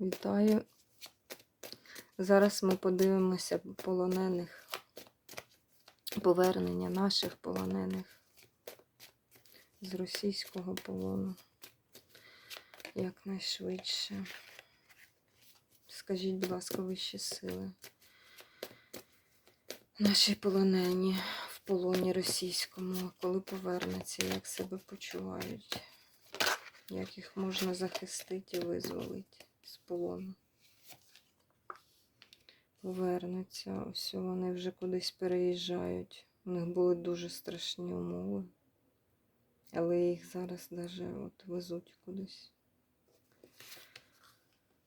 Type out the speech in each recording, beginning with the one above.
Вітаю. Зараз ми подивимося полонених, повернення наших полонених з російського полону якнайшвидше. Скажіть, будь ласка, вищі сили. Наші полонені в полоні російському, коли повернуться, як себе почувають, як їх можна захистити і визволити з полону. Повернуться, ось вони вже кудись переїжджають. У них були дуже страшні умови. Але їх зараз даже от везуть кудись.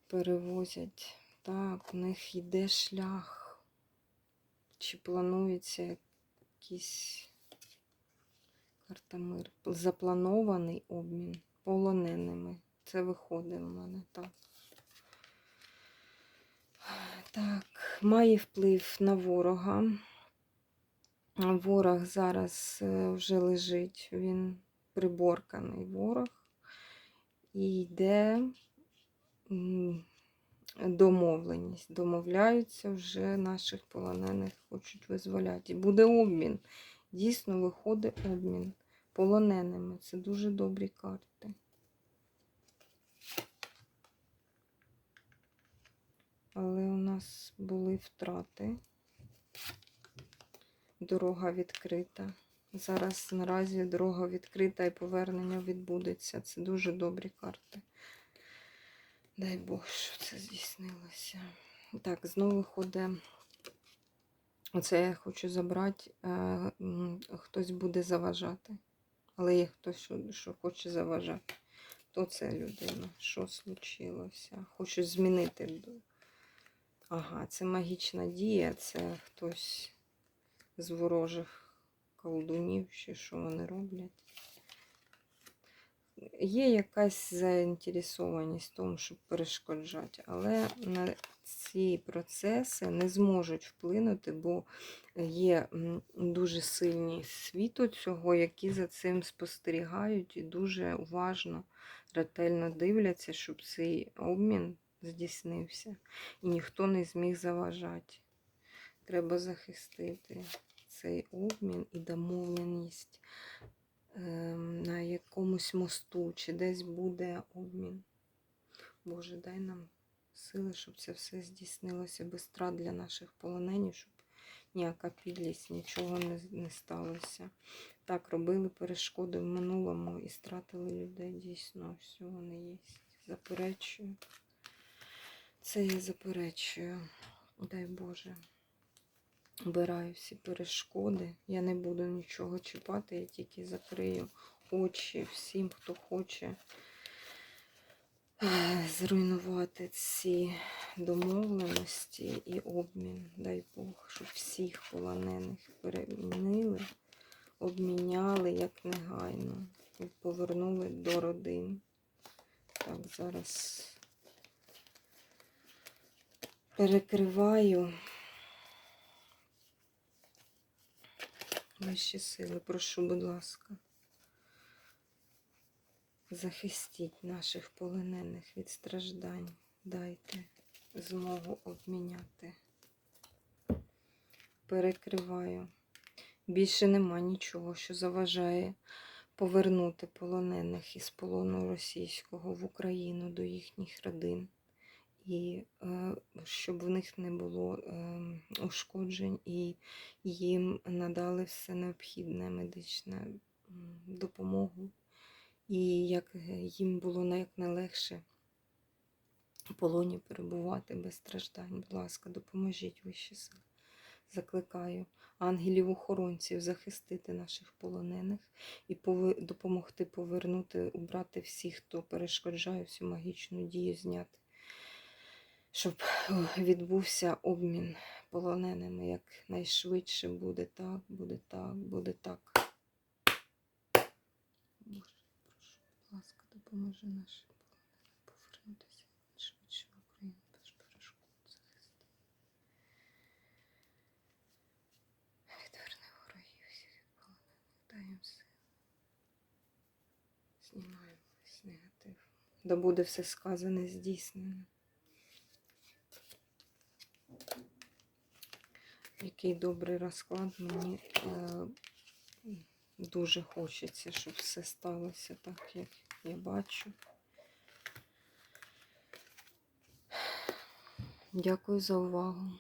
Перевозять. Так, у них йде шлях. Чи планується якийсь карта мир? Запланований обмін полоненими. Це виходить у мене так. Так, має вплив на ворога. Ворог зараз е, вже лежить, він приборканий ворог. І йде домовленість. Домовляються вже наших полонених, хочуть визволяти. Буде обмін. Дійсно виходить обмін полоненими. Це дуже добрі карти. Але у нас були втрати. Дорога відкрита. Зараз наразі дорога відкрита і повернення відбудеться. Це дуже добрі карти. Дай Бог, що це здійснилося. Так, знову ходить. Оце я хочу забрати. е, Хтось буде заважати. Але є хтось, що, що хоче заважати. Хто це людина? Що случилося? Хочу змінити. Ага, це магічна дія, це хтось з ворожих колдунів, чи що вони роблять. Є якась заінтересованість в тому, щоб перешкоджати, але на ці процеси не зможуть вплинути, бо є дуже сильні світу цього, які за цим спостерігають і дуже уважно, ретельно дивляться, щоб цей обмін здійснився і ніхто не зміг заважати. Треба захистити цей обмін і домовленість ем, на якомусь мосту, чи десь буде обмін. Боже, дай нам сили, щоб це все здійснилося без втрат для наших полоненів, щоб ніяка підлість, нічого не, не сталося. Так, робили перешкоди в минулому і стратили людей. Дійсно, все вони є. Заперечую. Це я заперечую. Дай Боже. Обираю всі перешкоди. Я не буду нічого чіпати, я тільки закрию очі всім, хто хоче е, зруйнувати ці домовленості і обмін. Дай Бог, щоб всіх полонених перемінили, обміняли як негайно і повернули до родин. Так, зараз перекриваю. Вищі сили, прошу, будь ласка, захистіть наших полонених від страждань. Дайте змогу обміняти. Перекриваю. Більше нема нічого, що заважає повернути полонених із полону російського в Україну до їхніх родин. І е, щоб в них не було е, ушкоджень і їм надали все необхідне медичне допомогу, і як е, їм було якнайлегше в полоні перебувати без страждань. Будь ласка, допоможіть вищі сили. Закликаю ангелів-охоронців захистити наших полонених і допомогти повернути, убрати всіх, хто перешкоджає всю магічну дію, зняти щоб відбувся обмін полоненими як найшвидше буде так, буде так, буде так. Боже, прошу, будь ласка, допоможи нашим полоненим повернутися швидше в Україну без перешкод захисти. Відверни ворогів всіх полонених, дай їм сили. Знімаємо весь негатив. Да буде все сказане, здійснено. Який добрий розклад. Мені е, дуже хочеться, щоб все сталося так, як я бачу. Дякую за увагу.